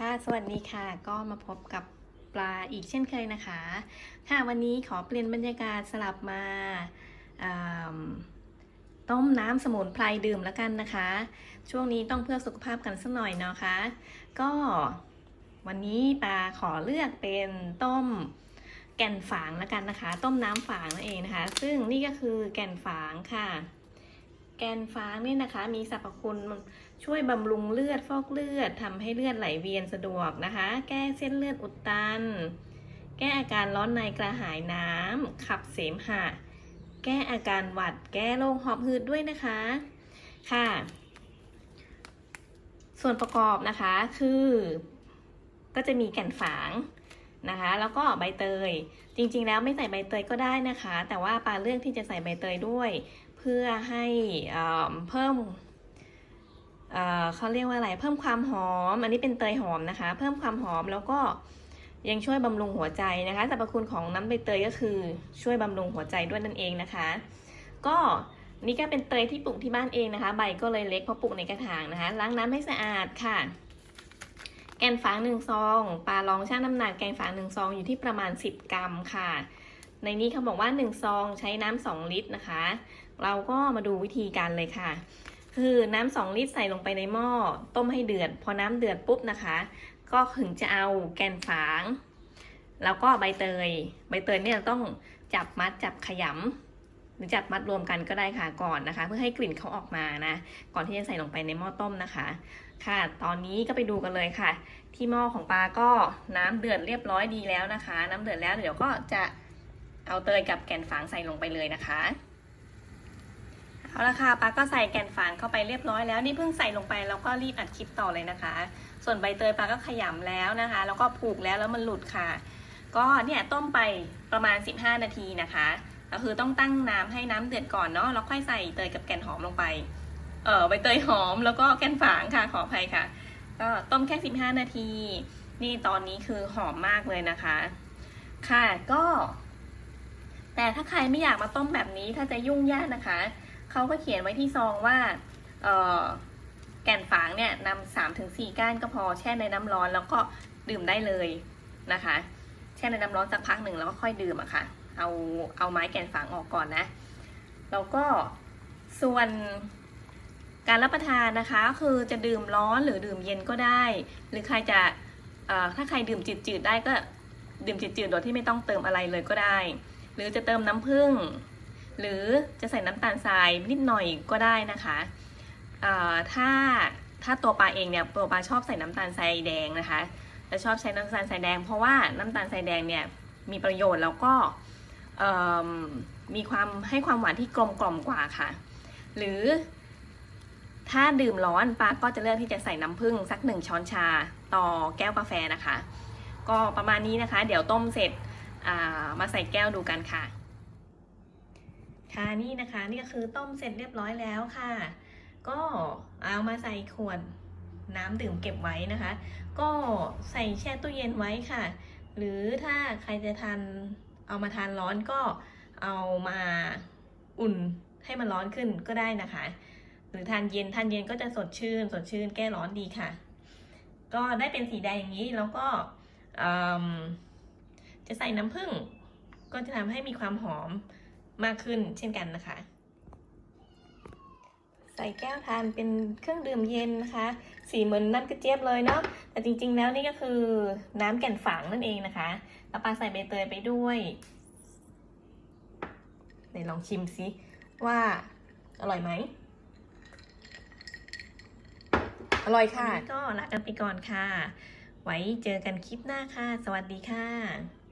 ค่ะ สวัสดีค่ะ ก็มาพบกับปลาอีกเช่นเคยนะคะ ค่ะ วันนี้ขอเปลี่ยนบรรยากาศสลับมาต้มน้ำสมุนไพรดื่มแล้วกันนะคะ ช่วงนี้ต้องเพื่อสุขภาพกันสักหน่อยเนาะคะ ก็วันนี้ปลาขอเลือกเป็นต้มแก่นฝางแล้วกันนะคะ ต้มน้ำฝางนั่นเองนะคะ ซึ่งนี่ก็คือแก่นฝางค่ะ นฟางเนี่ยนะคะ มีสรรพคุณช่วยบำรุงเลือดฟอกเลือดทำให้เลือดไหลเวียนสะดวกนะคะ แก้เส้นเลือดอุดตัน แก้อาการร้อนในกระหายน้ำขับเสมหะ แก้อาการหวัด แก้โรคหอบหืดด้วยนะคะ ค่ะ ส่วนประกอบนะคะคือ ก็จะมีแก่นฝาง นะคะ แล้วก็ใบเตย จริงๆ แล้วไม่ใส่ใบเตยก็ได้นะคะ แต่ว่าปาเลือกที่จะใส่ใบเตยด้วย เพื่อให้เอ่อเพิ่มเอ่อเขาเรียกว่าอะไร เพิ่มความหอม อันนี้เป็นเตยหอมนะคะ เพิ่มความหอมแล้วก็ยังช่วยบำรุงหัวใจนะคะสรรพคุณของน้ำใบเตยก็คือช่วยบำรุงหัวใจด้วยนั่นเองนะคะ ก็นี่ก็เป็นเตยที่ปลูกที่บ้านเองนะคะ ใบก็เลยเล็กเพราะปลูกในกระถางนะคะ ล้างน้ำให้สะอาดค่ะ นฝางหนึ่งซอง ปลาลองชั่งน้ำหนักแกนฝางหนึ่งซองอยู่ที่ประมาณ 10 กรัมค่ะ ในนี้เขาบอกว่า 1 ซองใช้น้ำ2ลิตรนะคะ เราก็มาดูวิธีการเลยค่ะ คือน้ำสองลิตรใส่ลงไปในหม้อ ต้มให้เดือด พอน้ำเดือดปุ๊บนะคะ ก็ถึงจะเอาแกนฝาง แล้วก็ใบเตย ใบเตยเนี่ยต้องจับมัดจับขยำ หรือจับมัดรวมกันก็ได้ค่ะก่อนนะคะ เพื่อให้กลิ่นเขาออกมานะ ก่อนที่จะใส่ลงไปในหม้อต้มนะคะ ค่ะ ตอนนี้ก็ไปดูกันเลยค่ะ ที่หม้อของปลาก็น้ำเดือดเรียบร้อยดีแล้วนะคะ น้ำเดือดแล้วเดี๋ยวก็จะเอาเตยกับแกนฝางใส่ลงไปเลยนะคะเอาละค่ะปลาก็ใส่แกนฝางเข้าไปเรียบร้อยแล้วนี่เพิ่งใส่ลงไปแล้วก็รีบอัดคลิปต่อเลยนะคะ ส่วนใบเตยปลาก็ขยำแล้วนะคะ แล้วก็ผูกแล้วแล้วมันหลุดค่ะ ก็เนี่ยต้มไปประมาณ 15 นาทีนะคะ ก็คือต้องตั้งน้ำให้น้ำเดือดก่อนเนาะแล้วค่อยใส่เตยกับแกนหอมลงไปเออใบเตยหอมแล้วก็แกนฝางค่ะขออภัยค่ะ ก็ต้มแค่ 15 นาที นี่ตอนนี้คือหอมมากเลยนะคะ ค่ะก็ แต่ถ้าใครไม่อยากมาต้มแบบนี้ถ้าจะยุ่งยากนะคะเขาก็เขียนไว้ที่ซองว่าเอ่อแก่นฝางเนี่ยนำสามถึงสี่ก้านก็พอแช่ในน้ำร้อนแล้วก็ดื่มได้เลยนะคะ แช่ในน้ำร้อนสักพักหนึ่งแล้วก็ค่อยดื่มอะค่ะ เอาเอาไม้แก่นฝางออกก่อนนะ แล้วก็ส่วนการรับประทานนะคะคือจะดื่มร้อนหรือดื่มเย็นก็ได้ หรือใครจะถ้าใครดื่มจืดๆได้ก็ดื่มจืดๆโดยที่ไม่ต้องเติมอะไรเลยก็ได้ หรือจะเติมน้ำผึ้งหรือจะใส่น้ำตาลทรายนิดหน่อยก็ได้นะคะถ้าถ้าตัวปลาเองเนี่ยตัวปลาชอบใส่น้ำตาลทรายแดงนะคะจะชอบใช้น้ำตาลทรายแดง เพราะว่าน้ำตาลทรายแดงเนี่ยมีประโยชน์แล้วก็ มีความให้ความหวานที่กลมกล่อมกว่าค่ะ หรือถ้าดื่มร้อนปลาก็จะเลือกที่จะใส่น้ำผึ้งสักหนึ่งช้อนชาต่อแก้วกาแฟนะคะ ก็ประมาณนี้นะคะ เดี๋ยวต้มเสร็จามาใส่แก้วดูกันค่ะ ค่ะนี่นะคะนี่ก็คือต้มเสร็จเรียบร้อยแล้วค่ะ ก็เอามาใส่ขวดน้ำดื่มเก็บไว้นะคะ ก็ใส่แช่ตู้เย็นไว้ค่ะ หรือถ้าใครจะทาน เอามาทานร้อนก็เอามาอุ่นให้มันร้อนขึ้นก็ได้นะคะ หรือทานเย็นทานเย็นก็จะสดชื่น สดชื่นแก้ร้อนดีค่ะ ก็ได้เป็นสีแดงอย่างนี้แล้วก็จะใส่น้ำผึ้งก็จะทำให้มีความหอมมากขึ้นเช่นกันนะคะ ใส่แก้วทานเป็นเครื่องดื่มเย็นนะคะ สีเหมือนน้ำกระเจี๊ยบเลยเนาะแต่จริงๆแล้วนี่ก็คือน้ำแก่นฝางนั่นเองนะคะแล้วปลาใส่ใบเตยไปด้วยไหนลองชิมซิว่าอร่อยไหมอร่อยค่ะก็ลากันไปก่อนค่ะ ไว้เจอกันคลิปหน้าค่ะ สวัสดีค่ะ